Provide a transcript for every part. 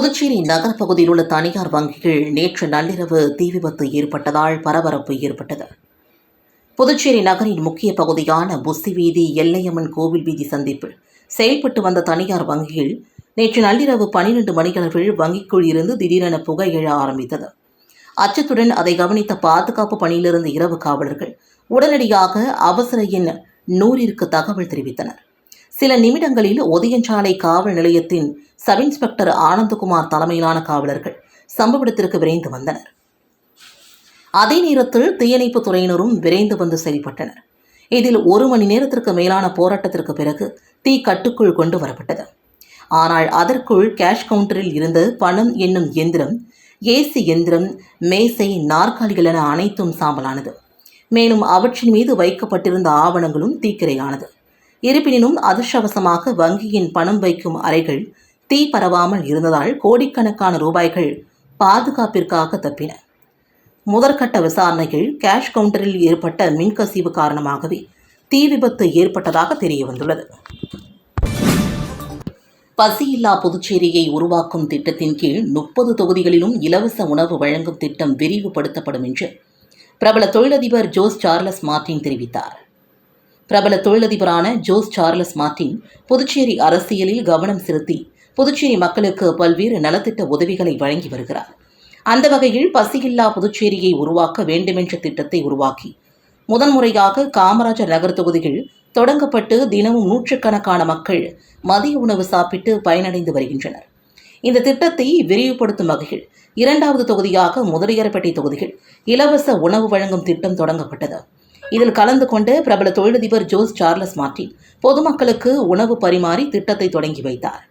புதுச்சேரி நகர பகுதியில் உள்ள தனியார் வங்கிகள் நேற்று நள்ளிரவு தீ விபத்து ஏற்பட்டதால் பரபரப்பு ஏற்பட்டது. புதுச்சேரி நகரின் முக்கிய பகுதியான புஸ்தி வீதி எல்லையம்மன் கோவில் வீதி சந்திப்பில் செயல்பட்டு வந்த தனியார் வங்கியில் நேற்று நள்ளிரவு பனிரெண்டு மணியளவில் வங்கிக்குள் இருந்து திடீரென புகை எழ ஆரம்பித்தது. அச்சத்துடன் அதை கவனித்த பாதுகாப்பு பணியிலிருந்து இரவு காவலர்கள் உடனடியாக அவசர எண் நூறிற்கு தகவல் தெரிவித்தனர். சில நிமிடங்களில் ஒதியஞ்சாலை காவல் நிலையத்தின் சப் இன்ஸ்பெக்டர் ஆனந்தகுமார் தலைமையிலான காவலர்கள் சம்பவ இடத்திற்கு விரைந்து வந்தனர். அதே நேரத்தில் தீயணைப்பு துறையினரும் விரைந்து வந்து செயல்பட்டனர். இதில் ஒரு மணி நேரத்திற்கு மேலான போராட்டத்திற்கு பிறகு தீ கட்டுக்குள் கொண்டு வரப்பட்டது. ஆனால் அதற்குள் கேஷ் கவுண்டரில் இருந்து பணம் என்னும் எந்திரம் ஏசி எந்திரம் மேசை நாற்காலிகள் என அனைத்தும் சாம்பலானது. மேலும் அவற்றின் மீது வைக்கப்பட்டிருந்த ஆவணங்களும் தீக்கிரையானது. இருப்பினும் அதிர்ஷ்டவசமாக வங்கியின் பணம் வைக்கும் அறைகள் தீ பரவாமல் இருந்ததால் கோடிக்கணக்கான ரூபாய்கள் பாதுகாப்பிற்காக தப்பின. முதற்கட்ட விசாரணையில் கேஷ் கவுண்டரில் ஏற்பட்ட மின்கசிவு காரணமாகவே தீ விபத்து ஏற்பட்டதாக தெரிய வந்துள்ளது பசியில்லா புதுச்சேரியை உருவாக்கும் திட்டத்தின் கீழ் முப்பது தொகுதிகளிலும் இலவச உணவு வழங்கும் திட்டம் விரிவுபடுத்தப்படும் என்று பிரபல தொழிலதிபர் ஜோஸ் சார்லஸ் மார்டின் தெரிவித்தார். பிரபல தொழிலதிபரான ஜோஸ் சார்லஸ் மார்டின் புதுச்சேரி அரசியலில் கவனம் செலுத்தி புதுச்சேரி மக்களுக்கு பல்வேறு நலத்திட்ட உதவிகளை வழங்கி வருகிறார். அந்த வகையில் பசியில்லா புதுச்சேரியை உருவாக்க வேண்டுமென்ற திட்டத்தை உருவாக்கி முதன்முறையாக காமராஜர் நகர் தொகுதியில் தொடங்கப்பட்டு தினமும் நூற்றுக்கணக்கான மக்கள் மதிய உணவு சாப்பிட்டு பயனடைந்து வருகின்றனர். இந்த திட்டத்தை விரிவுபடுத்தும் வகையில் இரண்டாவது தொகுதியாக முதலியார்பேட்டை தொகுதியில் இலவச உணவு வழங்கும் திட்டம் தொடங்கப்பட்டது. இதில் கலந்து கொண்ட பிரபல தொழிலதிபர் ஜோஸ் சார்லஸ் மார்டின் பொதுமக்களுக்கு உணவு பரிமாறி திட்டத்தை தொடங்கி வைத்தார்.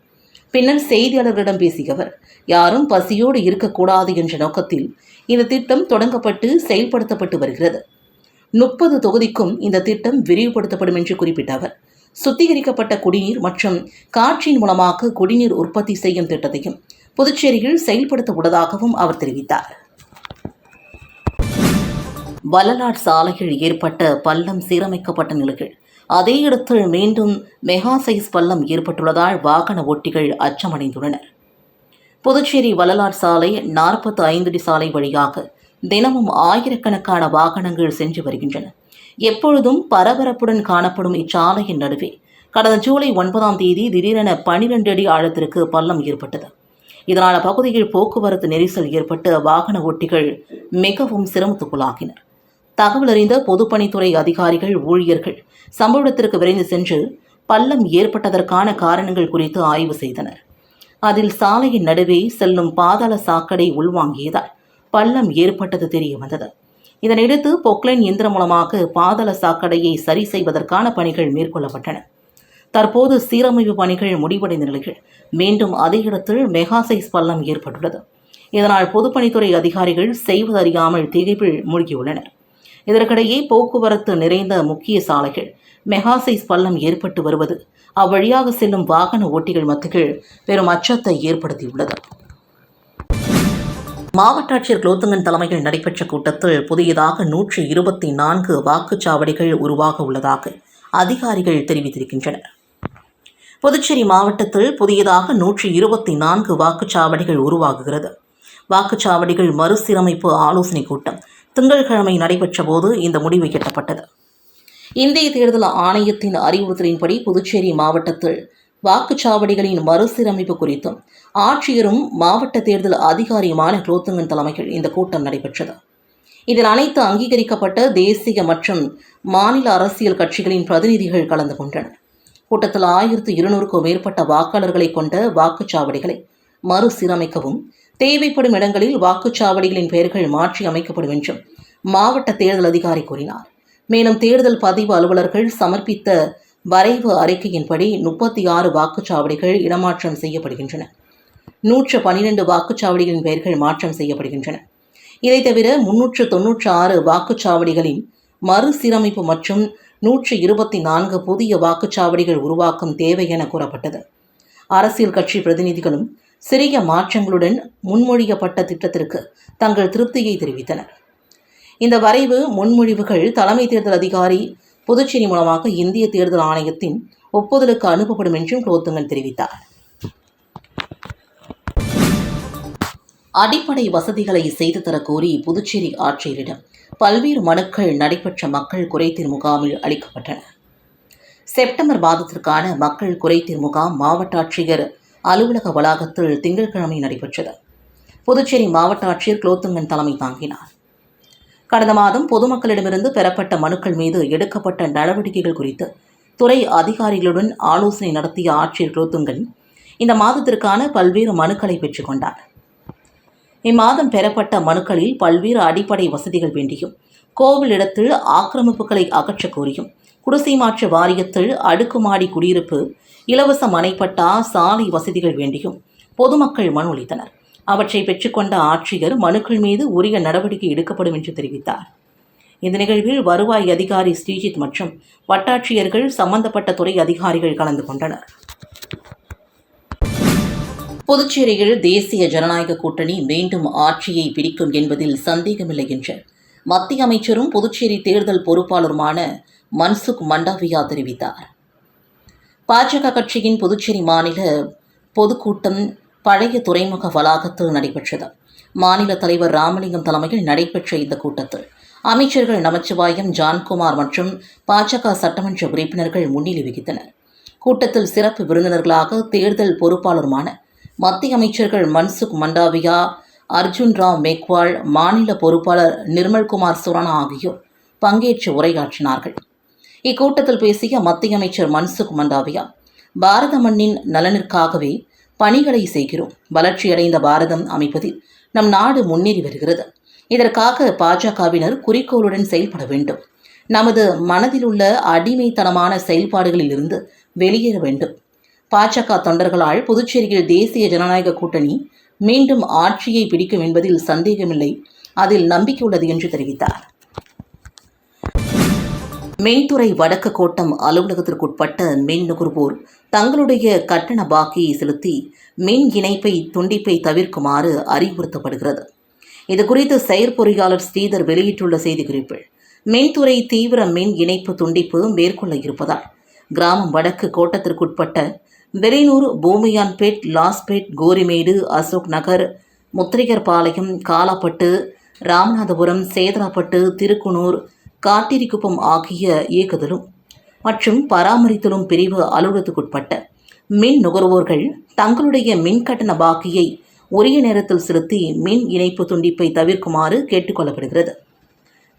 பின்னர் செய்தியாளர்களிடம் பேசிய அவர் யாரும் பசியோடு இருக்கக்கூடாது என்ற நோக்கத்தில் இந்த திட்டம் தொடங்கப்பட்டு செயல்படுத்தப்பட்டு வருகிறது. முப்பது தொகுதிக்கும் இந்த திட்டம் விரிவுபடுத்தப்படும் என்று குறிப்பிட்ட அவர் சுத்திகரிக்கப்பட்ட குடிநீர் மற்றும் காற்றின் மூலமாக குடிநீர் உற்பத்தி செய்யும் திட்டத்தையும் புதுச்சேரியில் செயல்படுத்த உள்ளதாகவும் அவர் தெரிவித்தார். வல்லநாட் சாலையில் ஏற்பட்ட பள்ளம் சீரமைக்கப்பட்ட நிலையில். அதே இடத்தில் மீண்டும் மெகா சைஸ் பள்ளம் ஏற்பட்டுள்ளதால் வாகன ஓட்டிகள் அச்சமடைந்துள்ளனர். புதுச்சேரி வள்ளலார் சாலை நாற்பத்து ஐந்து அடி சாலை வழியாக தினமும் ஆயிரக்கணக்கான வாகனங்கள் சென்று வருகின்றன. எப்பொழுதும் பரபரப்புடன் காணப்படும் இச்சாலையின் நடுவே கடந்த ஜூலை ஒன்பதாம் தேதி திடீரென பனிரெண்டு அடி ஆழத்திற்கு பள்ளம் ஏற்பட்டது. இதனால் அப்பகுதியில் போக்குவரத்து நெரிசல் ஏற்பட்டு வாகன ஓட்டிகள் மிகவும் சிரமத்துக்குள்ளாகினர். தகவல் அறிந்த பொதுப்பணித்துறை அதிகாரிகள் ஊழியர்கள் சம்பவ இடத்திற்கு விரைந்து சென்று பள்ளம் ஏற்பட்டதற்கான காரணங்கள் குறித்து ஆய்வு செய்தனர். அதில் சாலையின் நடுவே செல்லும் பாதாள சாக்கடை உள்வாங்கியதால் பள்ளம் ஏற்பட்டது தெரிய வந்தது. இதனையடுத்து பொக்லைன் இயந்திரம் மூலமாக பாதாள சாக்கடையை சரி செய்வதற்கான பணிகள் மேற்கொள்ளப்பட்டன. தற்போது சீரமைப்பு பணிகள் முடிவடைந்த நிலையில் மீண்டும் அதே இடத்தில் மெகாசைஸ் பள்ளம் ஏற்பட்டுள்ளது. இதனால் பொதுப்பணித்துறை அதிகாரிகள் செய்வதறியாமல் திகைப்பில் மூழ்கியுள்ளனர். இதற்கிடையே போக்குவரத்து நிறைந்த முக்கிய சாலைகள் மெகாசைஸ் பள்ளம் ஏற்பட்டு வருவது அவ்வழியாக செல்லும் வாகன ஓட்டிகள் மத்தியில் பெரும் அச்சத்தை ஏற்படுத்தியுள்ளது. மாவட்ட ஆட்சியர் குலோத்துங்கன் தலைமையில் நடைபெற்ற கூட்டத்தில் புதியதாக நூற்றி இருபத்தி நான்கு வாக்குச்சாவடிகள் உருவாக உள்ளதாக அதிகாரிகள் தெரிவித்திருக்கின்றனர். புதுச்சேரி மாவட்டத்தில் புதியதாக நூற்றி இருபத்தி நான்கு வாக்குச்சாவடிகள் உருவாகுகிறது. வாக்குச்சாவடிகள் மறுசீரமைப்பு ஆலோசனைக் கூட்டம் திங்கட்கிழமை நடைபெற்ற போது இந்த முடிவு எட்டப்பட்டது. இந்திய தேர்தல் ஆணையத்தின் அறிவுறுத்தலின்படி புதுச்சேரி மாவட்டத்தில் வாக்குச்சாவடிகளின் மறுசீரமைப்பு குறித்தும் ஆட்சியரும் மாவட்ட தேர்தல் அதிகாரியுமான குலோத்துங்கன் தலைமையில் இந்த கூட்டம் நடைபெற்றது. இதில் அனைத்து அங்கீகரிக்கப்பட்ட தேசிய மற்றும் மாநில அரசியல் கட்சிகளின் பிரதிநிதிகள் கலந்து கொண்டனர். கூட்டத்தில் ஆயிரத்து இருநூறுக்கும் மேற்பட்ட வாக்காளர்களை கொண்ட வாக்குச்சாவடிகளை மறுசீரமைக்கவும் தேவைப்படும் இடங்களில் வாக்குச்சாவடிகளின் பெயர்கள் மாற்றி அமைக்கப்படும் என்றும் மாவட்ட தேர்தல் அதிகாரி கூறினார். மேலும் தேர்தல் பதிவு அலுவலர்கள் சமர்ப்பித்த வரைவு அறிக்கையின்படி முப்பத்தி ஆறு வாக்குச்சாவடிகள் இடமாற்றம் செய்யப்படுகின்றன. நூற்று பனிரெண்டு வாக்குச்சாவடிகளின் பெயர்கள் மாற்றம் செய்யப்படுகின்றன. இதைத் தவிர முன்னூற்று தொன்னூற்று ஆறு வாக்குச்சாவடிகளின் மறுசீரமைப்பு மற்றும் நூற்று இருபத்தி நான்கு புதிய வாக்குச்சாவடிகள் உருவாக்கும் தேவை என கூறப்பட்டது. அரசியல் கட்சி பிரதிநிதிகளும் சிறிய மாற்றங்களுடன் முன்மொழியப்பட்ட திட்டத்திற்கு தங்கள் திருப்தியை தெரிவித்தனர். இந்த வரைவு முன்மொழிவுகள் தலைமை தேர்தல் அதிகாரி புதுச்சேரி மூலமாக இந்திய தேர்தல் ஆணையத்தின் ஒப்புதலுக்கு அனுப்பப்படும் என்றும் குலோத்துங்கன் தெரிவித்தார். அடிப்படை வசதிகளை செய்து தரக்கோரி புதுச்சேரி ஆட்சியரிடம் பல்வேறு மனுக்கள் நடைபெற்ற மக்கள் குறைதீர் முகாமில் அளிக்கப்பட்டன. செப்டம்பர் மாதத்திற்கான மக்கள் குறைதீர் முகாம் மாவட்ட ஆட்சியர் அலுவலக வளாகத்தில் திங்கட்கிழமை நடைபெற்றது. புதுச்சேரி மாவட்ட ஆட்சியர் குலோத்துங்கன் தலைமை தாங்கினார். கடந்த மாதம் பொதுமக்களிடமிருந்து பெறப்பட்ட மனுக்கள் மீது எடுக்கப்பட்ட நடவடிக்கைகள் குறித்து துறை அதிகாரிகளுடன் ஆலோசனை நடத்திய ஆட்சியர் குலோத்துங்கன் இந்த மாதத்திற்கான பல்வேறு மனுக்களை பெற்றுக்கொண்டார் இம்மாதம் பெறப்பட்ட மனுக்களில் பல்வேறு அடிப்படை வசதிகள் வேண்டியும் கோவில் இடத்தில் ஆக்கிரமிப்புகளை அகற்றக் கோரியும் குடிசை மாற்று வாரியத்தில் அடுக்குமாடி குடியிருப்பு இலவச மனைப்பட்டா சாலை வசதிகள் வேண்டியும் பொதுமக்கள் மனு அளித்தனர். அவற்றை பெற்றுக்கொண்ட ஆட்சியர் மனுக்கள் மீது உரிய நடவடிக்கை எடுக்கப்படும் என்று தெரிவித்தார். இந்த நிகழ்வில் வருவாய் அதிகாரி ஸ்ரீஜித் மற்றும் வட்டாட்சியர்கள் சம்பந்தப்பட்ட துறை அதிகாரிகள் கலந்து கொண்டனர். புதுச்சேரியில் தேசிய ஜனநாயக கூட்டணி மீண்டும் ஆட்சியை பிடிக்கும் என்பதில் சந்தேகமில்லை என்று மத்திய அமைச்சரும் புதுச்சேரி தேர்தல் பொறுப்பாளருமான மன்சுக் மண்டாவியா தெரிவித்தார். பாஜக கட்சியின் புதுச்சேரி மாநில பொதுக்கூட்டம் பழைய துறைமுக வளாகத்தில் நடைபெற்றது. மாநில தலைவர் ராமலிங்கம் தலைமையில் நடைபெற்ற இந்த கூட்டத்தில் அமைச்சர்கள் நமச்சிவாயம் ஜான்குமார் மற்றும் பாஜக சட்டமன்ற உறுப்பினர்கள் முன்னிலை வகித்தனர். கூட்டத்தில் சிறப்பு விருந்தினர்களாக தேர்தல் பொறுப்பாளருமான மத்திய அமைச்சர்கள் மன்சுக் மண்டாவியா அர்ஜுன் ராவ் மேக்வால் மாநில பொறுப்பாளர் நிர்மல்குமார் சுரானா ஆகியோர் பங்கேற்று உரையாற்றினார்கள். இக்கூட்டத்தில் பேசிய மத்திய அமைச்சர் மன்சுக் மண்டாவியா பாரத மண்ணின் நலனிற்காகவே பணிகளை செய்கிறோம். வளர்ச்சியடைந்த பாரதம் அமைப்பதில் நம் நாடு முன்னேறி வருகிறது. இதற்காக பாஜகவினர் குறிக்கோளுடன் செயல்பட வேண்டும். நமது மனதிலுள்ள அடிமைத்தனமான செயல்பாடுகளிலிருந்து வெளியேற வேண்டும். பாஜக தொண்டர்களால் புதுச்சேரியில் தேசிய ஜனநாயக கூட்டணி மீண்டும் ஆட்சியை பிடிக்கும் என்பதில் சந்தேகமில்லை. அதில் நம்பிக்கை உள்ளது என்று தெரிவித்தார். மின்துறை வடக்கு கோட்டம் அலுவலகத்திற்குட்பட்ட மின் நுகர்வோர் தங்களுடைய கட்டண பாக்கியை செலுத்தி மின் இணைப்பை துண்டிப்பை தவிர்க்குமாறு அறிவுறுத்தப்படுகிறது. இதுகுறித்து செயற்பொறியாளர் ஸ்ரீதர் வெளியிட்டுள்ள செய்திக்குறிப்பில் மின்துறை தீவிர மின் இணைப்பு துண்டிப்பு மேற்கொள்ள இருப்பதால் கிராமம் வடக்கு கோட்டத்திற்குட்பட்ட வெளிநூர் பூமியான்பேட் லாஸ்பேட் கோரிமேடு அசோக் நகர் முத்திரையர்பாளையம் காலாப்பட்டு ராமநாதபுரம் சேதராப்பட்டு திருக்குனூர் காட்டிரிக்குப்பம் ஆகிய இயக்குதலும் மற்றும் பராமரித்தலும் பிரிவு அலுவலகத்துக்குட்பட்ட மின் நுகர்வோர்கள் தங்களுடைய மின் கட்டண பாக்கியை உரிய நேரத்தில் செலுத்தி மின் இணைப்பு துண்டிப்பை தவிர்க்குமாறு கேட்டுக்கொள்ளப்படுகிறது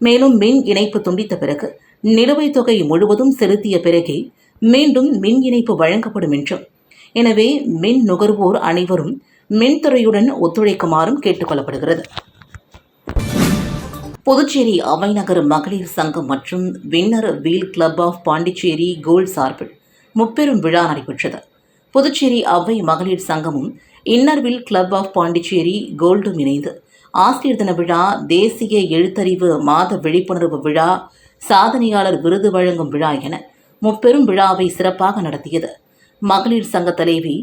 மேலும் மின் இணைப்பு துண்டித்த பிறகு நிலுவைத் தொகை முழுவதும் செலுத்திய பிறகே மீண்டும் மின் இணைப்பு வழங்கப்படும் என்றும் எனவே மின் நுகர்வோர் அனைவரும் மின்துறையுடன் ஒத்துழைக்குமாறும் கேட்டுக்கொள்ளப்படுகிறது புதுச்சேரி அவைநகர் மகளிர் சங்கம் மற்றும் winner wheel club of Pondicherry gold சார்பில் முப்பெரும் விழா நடைபெற்றது. புதுச்சேரி அவை மகளிர் சங்கமும் inner wheel club of Pondicherry கோல்டும் இணைந்து ஆசிரியர் தின விழா தேசிய எழுத்தறிவு மாத விழிப்புணர்வு விழா சாதனையாளர் விருது வழங்கும் விழா என முப்பெரும் விழாவை சிறப்பாக நடத்தியது. மகளிர் சங்க தலைவி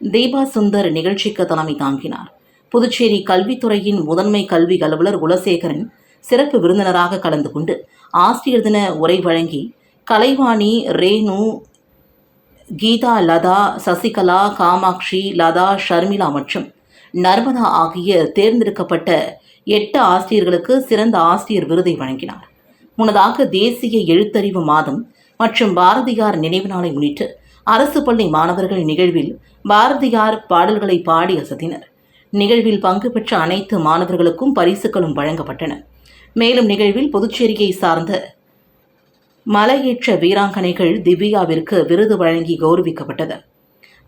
தீபா சுந்தர் நிகழ்ச்சிக்கு தலைமை தாங்கினார். புதுச்சேரி கல்வித்துறையின் முதன்மை கல்வி அலுவலர் குலசேகரன் சிறப்பு விருந்தினராக கலந்து கொண்டு ஆசிரியர் தின உரை வழங்கி கலைவாணி ரேணு கீதா லதா சசிகலா காமாட்சி லதா ஷர்மிளா மற்றும் நர்மதா ஆகிய தேர்ந்தெடுக்கப்பட்ட எட்டு ஆசிரியர்களுக்கு சிறந்த ஆசிரியர் விருதை வழங்கினார். முன்னதாக தேசிய எழுத்தறிவு மாதம் மற்றும் பாரதியார் நினைவு நாளை முன்னிட்டு அரசு பள்ளி மாணவர்கள் நிகழ்வில் பாரதியார் பாடல்களை பாடி அசத்தினர். நிகழ்வில் பங்கு பெற்ற அனைத்து மாணவர்களுக்கும் பரிசுகளும் வழங்கப்பட்டன. மேலும் நிகழ்வில் புதுச்சேரியை சார்ந்த மலையேற்ற வீராங்கனைகள் திவ்யாவிற்கு விருது வழங்கி கௌரவிக்கப்பட்டது.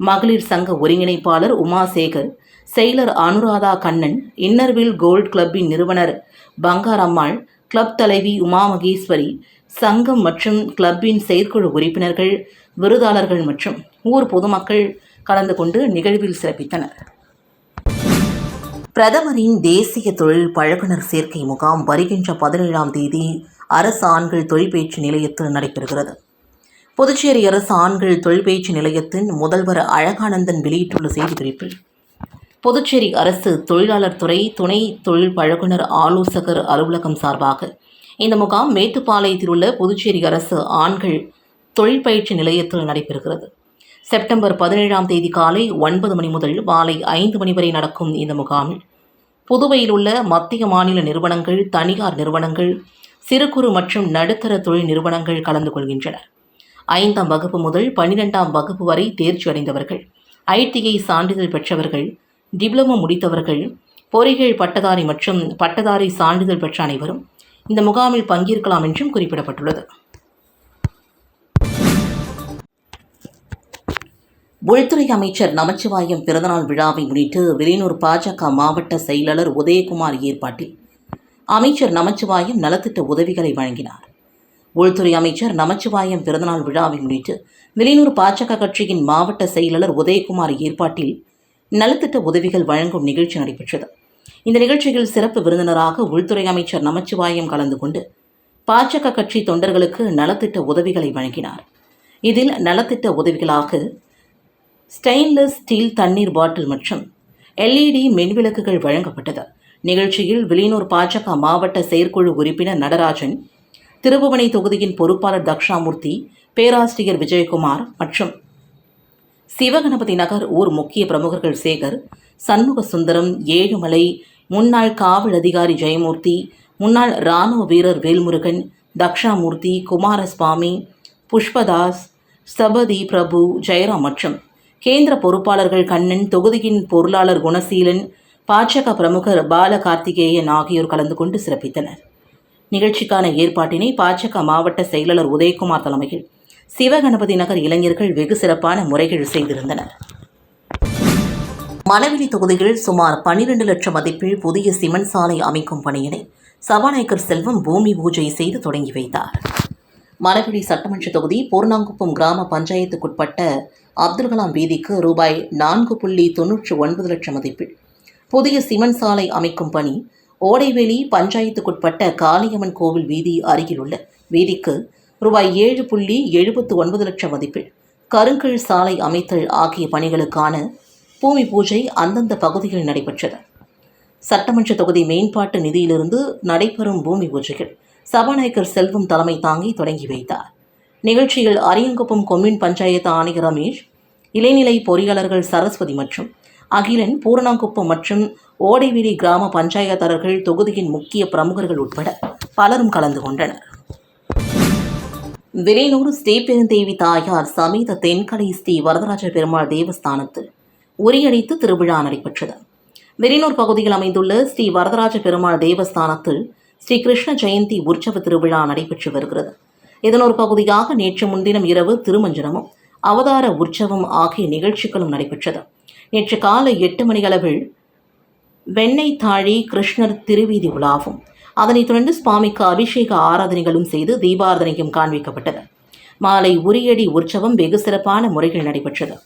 மகளிர் சங்க ஒருங்கிணைப்பாளர் உமாசேகர் செயலர் Anuradha Kannan inner wheel gold கிளப்பின் நிறுவனர் பங்காரம்மாள் கிளப் தலைவி உமா மகேஸ்வரி சங்கம் மற்றும் கிளப்பின் செயற்குழு உறுப்பினர்கள் விருதாளர்கள் மற்றும் ஊர் பொதுமக்கள் கலந்து கொண்டு நிகழ்வில் சிறப்பித்தனர். பிரதமரின் தேசிய தொழில் பழகுனர் சேர்க்கை முகாம் வருகின்ற பதினேழாம் தேதி அரசு ஆண்கள் தொழிற்பயிற்சி நிலையத்தில் நடைபெறுகிறது. புதுச்சேரி அரசு ஆண்கள் தொழிற்பயிற்சி நிலையத்தின் முதல்வர் அழகானந்தன் வெளியிட்டுள்ள செய்திக்குறிப்பில் புதுச்சேரி அரசு தொழிலாளர் துறை துணை தொழில் பழகுனர் ஆலோசகர் அலுவலகம் சார்பாக இந்த முகாம் மேட்டுப்பாளையத்தில் உள்ள புதுச்சேரி அரசு ஆண்கள் தொழிற்பயிற்சி நிலையத்தில் நடைபெறுகிறது. செப்டம்பர் பதினேழாம் தேதி காலை ஒன்பது மணி முதல் மாலை ஐந்து மணி வரை நடக்கும் இந்த முகாமில் புதுவையில் உள்ள மத்திய மாநில நிறுவனங்கள் தனியார் நிறுவனங்கள் சிறு குறு மற்றும் நடுத்தர தொழில் நிறுவனங்கள் கலந்து கொள்கின்றனர். ஐந்தாம் வகுப்பு முதல் பன்னிரெண்டாம் வகுப்பு வரை தேர்ச்சி அடைந்தவர்கள் ஐடிஐ சான்றிதழ் பெற்றவர்கள் டிப்ளமோ முடித்தவர்கள் பொறிகள் பட்டதாரி மற்றும் பட்டதாரி சான்றிதழ் பெற்ற அனைவரும் இந்த முகாமில் பங்கேற்கலாம் என்றும் குறிப்பிடப்பட்டுள்ளது. உள்துறை அமைச்சர் நமச்சிவாயம் பிறந்தநாள் விழாவை முன்னிட்டு வெளியூர் பாஜக மாவட்ட செயலாளர் உதயகுமார் ஏற்பாட்டில் அமைச்சர் நமச்சிவாயம் நலத்திட்ட உதவிகளை வழங்கினார். உள்துறை அமைச்சர் நமச்சிவாயம் பிறந்தநாள் விழாவை முன்னிட்டு வெளியூர் பாஜக கட்சியின் மாவட்ட செயலாளர் உதயகுமார் ஏற்பாட்டில் நலத்திட்ட உதவிகள் வழங்கும் நிகழ்ச்சி நடைபெற்றது. இந்த நிகழ்ச்சியில் சிறப்பு விருந்தினராக உள்துறை அமைச்சர் நமச்சிவாயம் கலந்து கொண்டு பாஜக கட்சி தொண்டர்களுக்கு நலத்திட்ட உதவிகளை வழங்கினார். இதில் நலத்திட்ட உதவிகளாக ஸ்டெயின்லெஸ் ஸ்டீல் தண்ணீர் பாட்டில் மற்றும் எல்இடி மின்விளக்குகள் வழங்கப்பட்டது. நிகழ்ச்சியில் வெளியூர் பாஜக மாவட்ட செயற்குழு உறுப்பினர் நடராஜன் திருபுவனை தொகுதியின் பொறுப்பாளர் தக்ஷாமூர்த்தி பேராசிரியர் விஜயகுமார் மற்றும் சிவகணபதி நகர் ஊர் முக்கிய பிரமுகர்கள் சேகர் சண்முக சுந்தரம் ஏழுமலை முன்னாள் காவல் அதிகாரி ஜெயமூர்த்தி முன்னாள் இராணுவ வீரர் வேல்முருகன் தக்ஷாமூர்த்தி குமாரசுவாமி புஷ்பதாஸ் ஸ்தபதி பிரபு ஜெயராம் மற்றும் கேந்திர பொறுப்பாளர்கள் கண்ணன் தொகுதியின் பொருளாளர் குணசீலன் பாஜக பிரமுகர் பால கார்த்திகேயன் ஆகியோர் கலந்து கொண்டு சிறப்பித்தனர். நிகழ்ச்சிக்கான ஏற்பாட்டினை பாஜக மாவட்ட செயலாளர் உதயகுமார் தலைமையில் சிவகணபதி நகர் இளைஞர்கள் வெகு சிறப்பான முறைகள் செய்திருந்தனர். மணவெளி தொகுதியில் சுமார் பன்னிரண்டு லட்சம் மதிப்பில் புதிய சிமெண்ட் சாலை அமைக்கும் பணியினை சபாநாயகர் செல்வம் பூமி பூஜை செய்து தொடங்கி வைத்தார். மணவெளி சட்டமன்ற தொகுதி பூர்ணாங்குப்பம் கிராம பஞ்சாயத்துக்குட்பட்ட அப்துல் கலாம் வீதிக்கு ரூபாய் நான்கு புள்ளி தொன்னூற்று ஒன்பது லட்சம் மதிப்பில் புதிய சிமெண்ட் சாலை அமைக்கும் பணி ஓடைவேலி பஞ்சாயத்துக்குட்பட்ட காளியம்மன் கோவில் வீதி அருகிலுள்ள வீதிக்கு ரூபாய் ஏழு புள்ளி எழுபத்து ஒன்பது லட்சம் மதிப்பில் கருங்கல் சாலை அமைத்தல் ஆகிய பணிகளுக்கான பூமி பூஜை அந்தந்த பகுதிகளில் நடைபெற்றது. சட்டமன்ற தொகுதி மேம்பாட்டு நிதியிலிருந்து நடைபெறும் பூமி பூஜைகள் சபாநாயகர் செல்வம் தலைமை தாங்கி தொடங்கி வைத்தார். நிகழ்ச்சியில் அரியங்குப்பம் கொம்யூன் பஞ்சாயத்து ஆணையர் ரமேஷ் இளைநிலை பொறியாளர்கள் சரஸ்வதி மற்றும் அகிலன் பூரணாங்குப்பம் மற்றும் ஓடைவீதி கிராம பஞ்சாயத்தாளர்கள் தொகுதியின் முக்கிய பிரமுகர்கள் உட்பட பலரும் கலந்து கொண்டனர். விலையூர் ஸ்ரீபெருந்தேவி தாயார் சமேத தென்கலை ஸ்ரீ வரதராஜ பெருமாள் தேவஸ்தானத்தில் உரியடித்து திருவிழா நடைபெற்றது. வெறினூர் பகுதியில் அமைந்துள்ள ஸ்ரீ வரதராஜ பெருமாள் தேவஸ்தானத்தில் ஸ்ரீ கிருஷ்ண ஜெயந்தி உற்சவ திருவிழா நடைபெற்று வருகிறது. இதன் ஒரு பகுதியாக நேற்று முன்தினம் இரவு திருமஞ்சனமும் அவதார உற்சவம் ஆகிய நிகழ்ச்சிகளும் நடைபெற்றது. நேற்று காலை எட்டு மணியளவில் வெண்ணெய் தாழி கிருஷ்ணர் திருவீதி உலாவும் அதனைத் தொடர்ந்து சுவாமிக்கு அபிஷேக ஆராதனைகளும் செய்து தீபாராதனையும் காண்பிக்கப்பட்டது. மாலை உரியடி உற்சவம் வெகு சிறப்பான முறையில் நடைபெற்றது.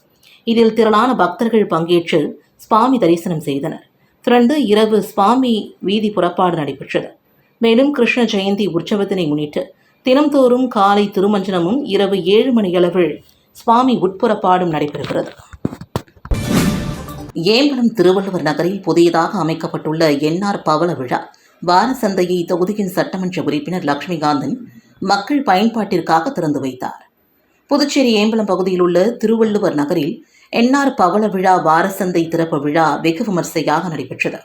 இதில் திரளான பக்தர்கள் பங்கேற்று சுவாமி தரிசனம் செய்தனர். தொடர்ந்து இரவு சுவாமி வீதி புறப்பாடு நடைபெற்றது. மேலும் கிருஷ்ண ஜெயந்தி உற்சவத்தினை முன்னிட்டு தினம்தோறும் காலை திருமஞ்சனமும் இரவு ஏழு மணியளவில் சுவாமி உட்புறப்பாடும் நடைபெறுகிறது. ஏம்பலம் திருவள்ளுவர் நகரில் புதியதாக அமைக்கப்பட்டுள்ள என்ஆர் பவள விழா வார சந்தையை தொகுதியின் சட்டமன்ற உறுப்பினர் லட்சுமிகாந்தன் மக்கள் பயன்பாட்டிற்காக திறந்து வைத்தார். புதுச்சேரி ஏம்பலம் பகுதியில் உள்ள திருவள்ளுவர் நகரில் என்ஆர் பவள விழா வாரசந்தை திறப்பு விழா வெகு விமர்சையாக நடைபெற்றது.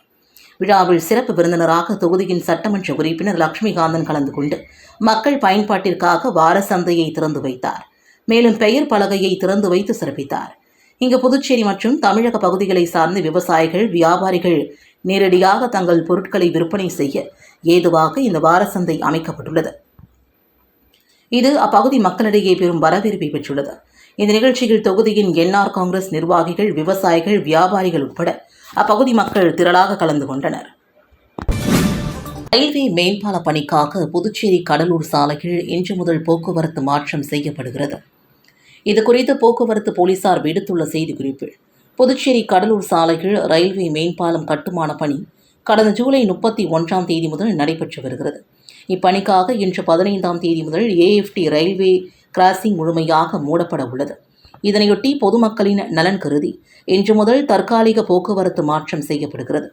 விழாவில் சிறப்பு விருந்தினராக தொகுதியின் சட்டமன்ற உறுப்பினர் லட்சுமிகாந்தன் கலந்து கொண்டு மக்கள் பயன்பாட்டிற்காக வார சந்தையை திறந்து வைத்தார். மேலும் பெயர் பலகையை திறந்து வைத்து சிறப்பித்தார். இங்கு புதுச்சேரி மற்றும் தமிழக பகுதிகளை சார்ந்த விவசாயிகள் வியாபாரிகள் நேரடியாக தங்கள் பொருட்களை விற்பனை செய்ய ஏதுவாக இந்த வார சந்தை அமைக்கப்பட்டுள்ளது. இது அப்பகுதி மக்களிடையே பெரும் வரவேற்பை பெற்றுள்ளது. இந்த நிகழ்ச்சியில் தொகுதியின் என்ஆர் காங்கிரஸ் நிர்வாகிகள் விவசாயிகள் வியாபாரிகள் உட்பட அப்பகுதி மக்கள் திரளாக கலந்து கொண்டனர். ரயில்வே மேம்பால பணிக்காக புதுச்சேரி கடலூர் சாலையில் இன்று முதல் போக்குவரத்து மாற்றம் செய்யப்படுகிறது. இது குறித்து போக்குவரத்து போலீசார் விடுத்துள்ள செய்திக்குறிப்பில் புதுச்சேரி கடலூர் சாலையில் ரயில்வே மேம்பாலம் கட்டுமான பணி கடந்த ஜூலை முப்பத்தி ஒன்றாம் தேதி முதல் நடைபெற்று வருகிறது. இப்பணிக்காக இன்று பதினைந்தாம் தேதி முதல் ஏஎஃப்டி ரயில்வே கிராசிங் முழுமையாக மூடப்பட உள்ளது. இதனையொட்டி பொதுமக்களின் நலன் கருதி இன்று முதல் தற்காலிக போக்குவரத்து மாற்றம் செய்யப்படுகிறது.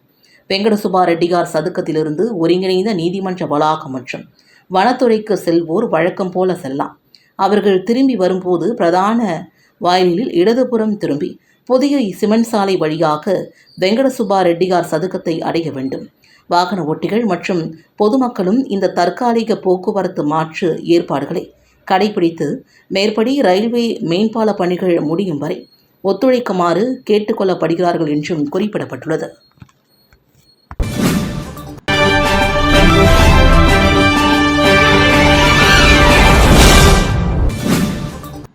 வெங்கடசுபா ரெட்டிகார் ரெட்டியார் சதுக்கத்திலிருந்து ஒருங்கிணைந்த நீதிமன்ற வளாகம் மற்றும் வனத்துறைக்கு செல்வோர் வழக்கம் போல செல்லலாம். அவர்கள் திரும்பி வரும்போது பிரதான வாயிலில் இடதுபுறம் திரும்பி புதிய சிமெண்ட் சாலை வழியாக வெங்கடசுபா ரெட்டியார் சதுக்கத்தை அடைய வேண்டும். வாகன ஓட்டிகள் மற்றும் பொதுமக்களும் இந்த தற்காலிக போக்குவரத்து மாற்று ஏற்பாடுகளை கடைபிடித்து மேற்படி ரயில்வே மேம்பால பணிகள் முடியும் வரை ஒத்துழைக்குமாறு கேட்டுக்கொள்ளப்படுகிறார்கள் என்றும் குறிப்பிடப்பட்டுள்ளது.